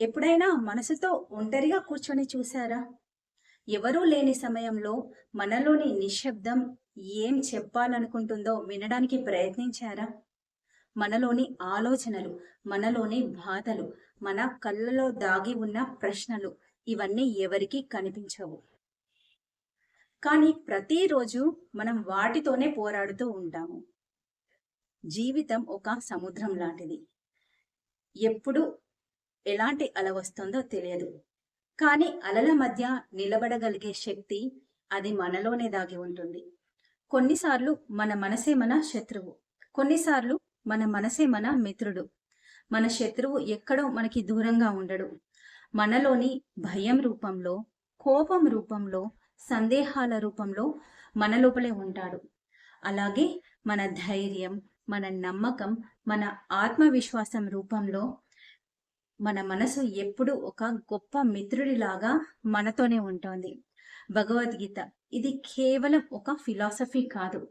ఎప్పుడైనా మనసుతో ఒంటరిగా కూర్చొని చూశారా? ఎవరూ లేని సమయంలో మనలోని నిశ్శబ్దం ఏం చెప్పాలనుకుంటుందో వినడానికి ప్రయత్నించారా? మనలోని ఆలోచనలు మనలోని బాధలు మన కళ్ళలో దాగి ఉన్న ప్రశ్నలు ఇవన్నీ ఎవరికీ కనిపించవు. కానీ ప్రతిరోజు మనం వాటితోనే పోరాడుతూ ఉంటాము. జీవితం ఒక సముద్రం లాంటిది. ఎప్పుడు ఎలాంటి అల వస్తుందో తెలియదు. కానీ అలల మధ్య నిలబడగలిగే శక్తి అది మనలోనే దాగి ఉంటుంది. కొన్నిసార్లు మన మనసే మన శత్రువు. కొన్నిసార్లు మన మనసే మన మిత్రుడు. మన శత్రువు ఎక్కడో మనకి దూరంగా ఉండడు. మనలోని భయం రూపంలో కోపం రూపంలో సందేహాల రూపంలో మన లోపలే ఉంటాడు. అలాగే మన ధైర్యం మన నమ్మకం మన ఆత్మవిశ్వాసం రూపంలో మన మనసు ఎప్పుడు ఒక గొప్ప మిత్రుడిలాగా మనతోనే ఉంటుంది. భగవద్గీత. ఇది కేవలం ఒక ఫిలాసఫీ కాదు.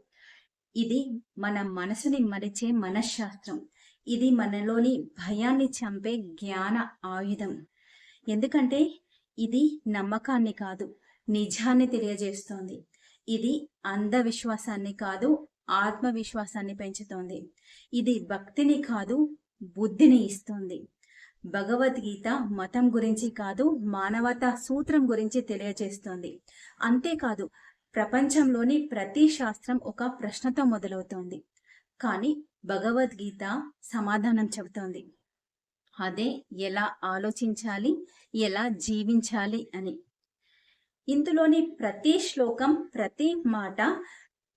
ఇది మన మనసుని మరిచే మనశ్శాస్త్రం. ఇది మనలోని భయాన్ని చంపే జ్ఞాన ఆయుధం. ఎందుకంటే ఇది నమ్మకాన్ని కాదు నిజాన్ని తెలియజేస్తోంది. ఇది అంధవిశ్వాసాన్ని కాదు ఆత్మవిశ్వాసాన్ని పెంచుతోంది. ఇది భక్తిని కాదు బుద్ధిని ఇస్తుంది. భగవద్గీత మతం గురించి కాదు మానవతా సూత్రం గురించి తెలియజేస్తోంది. అంతేకాదు ప్రపంచంలోని ప్రతి శాస్త్రం ఒక ప్రశ్నతో మొదలవుతోంది. కానీ భగవద్గీత సమాధానం చెబుతోంది. అదే ఎలా ఆలోచించాలి ఎలా జీవించాలి అని. ఇందులోని ప్రతి శ్లోకం ప్రతి మాట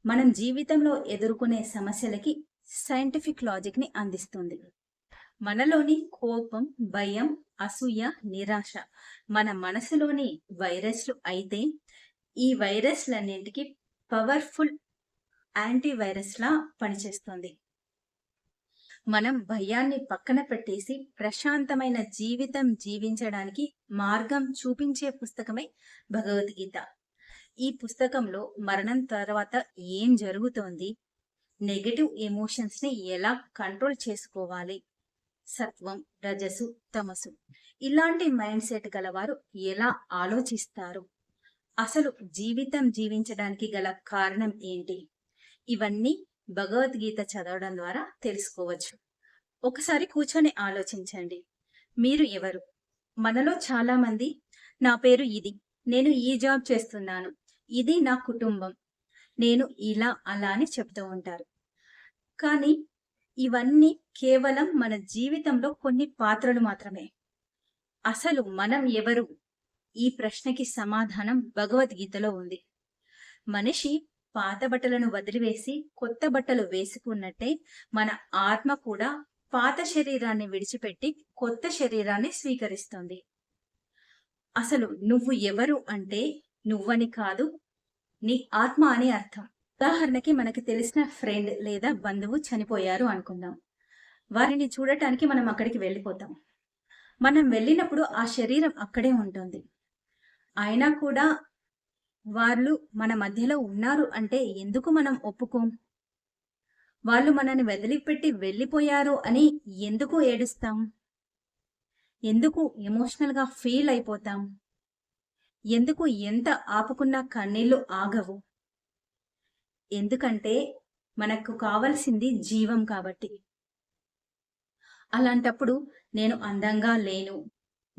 మనం జీవితంలో ఎదుర్కొనే సమస్యలకి సైంటిఫిక్ లాజిక్ని అందిస్తుంది. మనలోని కోపం భయం అసూయ నిరాశ మన మనసులోని వైరస్లు అయితే ఈ వైరస్లన్నింటికి పవర్ఫుల్ యాంటీవైరస్లా పనిచేస్తుంది. మనం భయాన్ని పక్కన పెట్టేసి ప్రశాంతమైన జీవితం జీవించడానికి మార్గం చూపించే పుస్తకమే భగవద్గీత. ఈ పుస్తకంలో మరణం తర్వాత ఏం జరుగుతోంది నెగటివ్ ఎమోషన్స్ని ఎలా కంట్రోల్ చేసుకోవాలి సత్వం రజసు తమసు. ఇలాంటి మైండ్ సెట్ గలవారు ఎలా ఆలోచిస్తారు? అసలు జీవితం జీవించడానికి గల కారణం ఏంటి? ఇవన్నీ భగవద్గీత చదవడం ద్వారా తెలుసుకోవచ్చు. ఒకసారి కూర్చొని ఆలోచించండి. మీరు ఎవరు? మనలో చాలా మంది నా పేరు ఇది నేను ఈ జాబ్ చేస్తున్నాను ఇది నా కుటుంబం నేను ఇలా అలా అని చెప్తూ ఉంటారు. కానీ ఇవన్నీ కేవలం మన జీవితంలో కొన్ని పాత్రలు మాత్రమే. అసలు మనం ఎవరు? ఈ ప్రశ్నకి సమాధానం భగవద్గీతలో ఉంది. మనిషి పాత బట్టలను వదిలివేసి కొత్త బట్టలు వేసుకున్నట్టే మన ఆత్మ కూడా పాత శరీరాన్ని విడిచిపెట్టి కొత్త శరీరాన్ని స్వీకరిస్తుంది. అసలు నువ్వు ఎవరు అంటే నువ్వని కాదు నీ ఆత్మ అని అర్థం. ఉదాహరణకి మనకి తెలిసిన ఫ్రెండ్ లేదా బంధువు చనిపోయారు అనుకుందాం. వారిని చూడటానికి మనం అక్కడికి వెళ్ళిపోతాం. మనం వెళ్ళినప్పుడు ఆ శరీరం అక్కడే ఉంటుంది. అయినా కూడా వాళ్ళు మన మధ్యలో ఉన్నారు అంటే ఎందుకు మనం ఒప్పుకోం? వాళ్ళు మనని వదిలిపెట్టి వెళ్ళిపోయారు అని ఎందుకు ఏడుస్తాం? ఎందుకు ఎమోషనల్గా ఫీల్ అయిపోతాం? ఎందుకు ఎంత ఆపుకున్నా కన్నీళ్ళు ఆగవు? ఎందుకంటే మనకు కావలసింది జీవం కాబట్టి. అలాంటప్పుడు నేను అందంగా లేను.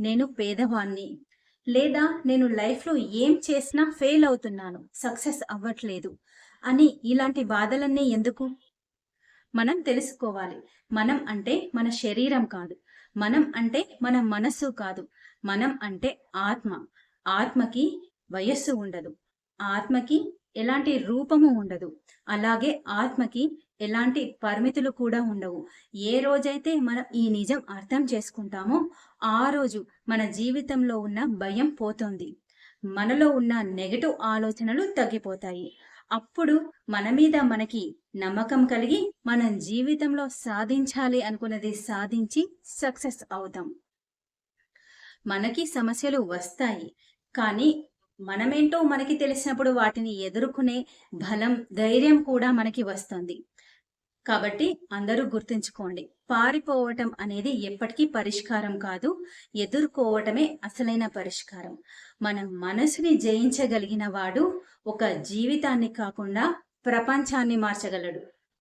నేను పేదవాణ్ణి. లేదా నేను లైఫ్లో ఏం చేసినా ఫెయిల్ అవుతున్నాను. సక్సెస్ అవ్వట్లేదు అని ఇలాంటి బాధలన్నీ ఎందుకు? మనం తెలుసుకోవాలి. మనం అంటే మన శరీరం కాదు. మనం అంటే మన మనస్సు కాదు. మనం అంటే ఆత్మ. ఆత్మకి వయస్సు ఉండదు. ఆత్మకి ఎలాంటి రూపము ఉండదు. అలాగే ఆత్మకి ఎలాంటి పరిమితులు కూడా ఉండవు. ఏ రోజైతే మనం ఈ నిజం అర్థం చేసుకుంటామో ఆ రోజు మన జీవితంలో ఉన్న భయం పోతుంది. మనలో ఉన్న నెగటివ్ ఆలోచనలు తగ్గిపోతాయి. అప్పుడు మన మీద మనకి నమ్మకం కలిగి మనం జీవితంలో సాధించాలి అనుకున్నది సాధించి సక్సెస్ అవుతాం. మనకి సమస్యలు వస్తాయి. కానీ మనమేంటో మనకి తెలిసినప్పుడు వాటిని ఎదుర్కొనే బలం ధైర్యం కూడా మనకి వస్తుంది. కాబట్టి అందరూ గుర్తుంచుకోండి పారిపోవటం అనేది ఎప్పటికీ పరిష్కారం కాదు ఎదుర్కోవటమే అసలైన పరిష్కారం. మన మనసుని జయించగలిగిన వాడు ఒక జీవితాన్ని కాకుండా ప్రపంచాన్ని మార్చగలడు.